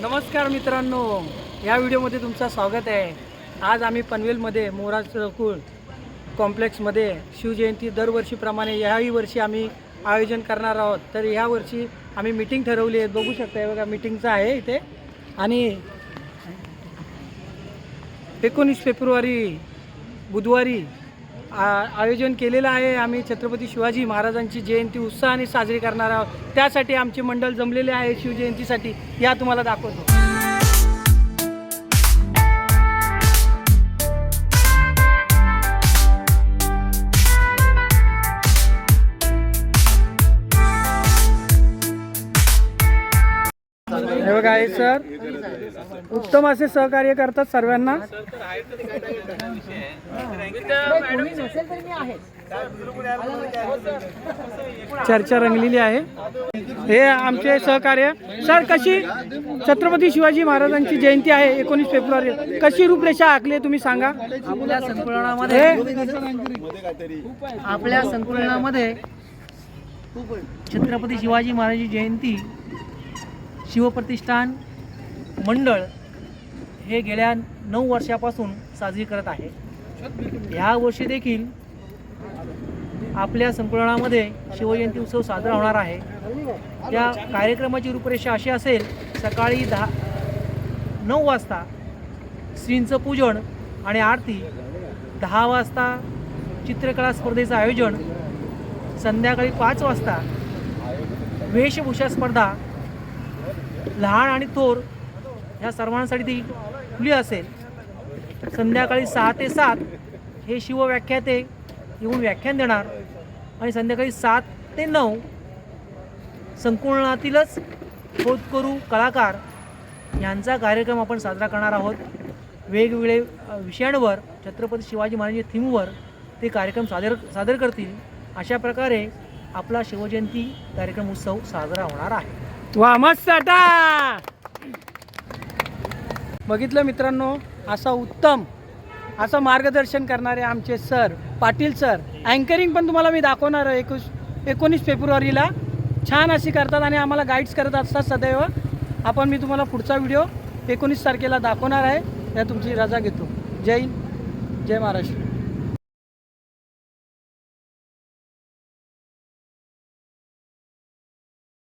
नमस्कार मित्रांनो या व्हिडिओमध्ये तुमचं स्वागत आहे. आज आम्ही पनवेलमध्ये मोराज चौकुळ कॉम्प्लेक्समध्ये शिवजयंती दरवर्षीप्रमाणे याही वर्षी आम्ही आयोजन करणार आहोत. तर ह्या वर्षी आम्ही मिटिंग ठरवली आहे. बघू शकता बघा मिटिंगचं आहे इथे. आणि एकोणीस फेब्रुवारी बुधवारी आयोजन केलेलं आहे. आम्ही छत्रपती शिवाजी महाराजांची जयंती उत्साहाने साजरी करणार आहोत. त्यासाठी आमचे मंडळ जमलेले आहे शिवजयंतीसाठी. या तुम्हाला दाखवतो. हे बघा आहे सर उत्तम असे सहकार्य करतात सर्वांना. चर्चा रंगलेली आहे. हे आमचे सहकार्य. सर कशी छत्रपती शिवाजी महाराजांची जयंती आहे एकोणीस फेब्रुवारी? कशी रूपरेषा आखली आहे तुम्ही सांगा? आपल्या संकुलनामध्ये आपल्या संकुलनामध्ये छत्रपती शिवाजी महाराजांची जयंती शिवप्रतिष्ठान मंडळ हे गेल्या नऊ वर्षापासून साजरी करत आहे. ह्या वर्षी देखील आपल्या संकुलनामध्ये शिवजयंती उत्सव साजरा होणार आहे. त्या कार्यक्रमाची रूपरेषा अशी असेल सकाळी दहा नऊ वाजता श्रींचं पूजन आणि आरती दहा वाजता चित्रकला स्पर्धेचं आयोजन संध्याकाळी पाच वाजता वेशभूषा स्पर्धा लहान आणि थोर ह्या सर्वांसाठी ती खुली असेल. संध्याकाळी सहा ते सात हे शिवव्याख्याते येऊन व्याख्यान देणार आणि संध्याकाळी सात ते नऊ संकुलनातीलच होतकरू कलाकार यांचा कार्यक्रम आपण साजरा करणार आहोत. वेगवेगळे विषयांवर छत्रपती शिवाजी महाराजांच्या थीमवर ते कार्यक्रम सादर सादर करतील. अशा प्रकारे आपला शिवजयंती कार्यक्रम उत्सव साजरा होणार आहे. वा मस्त बघितलं मित्रांनो असा उत्तम असं मार्गदर्शन करणारे आमचे सर पाटील सर अँकरिंग पण तुम्हाला मी दाखवणार आहे. एकवीस एकोणीस फेब्रुवारीला छान अशी करतात आणि आम्हाला गाईड्स करत असतात सदैव. आपण मी तुम्हाला पुढचा व्हिडिओ एकोणीस तारखेला दाखवणार आहे. त्या तुमची रजा घेतो. जय हिंद जय महाराष्ट्र.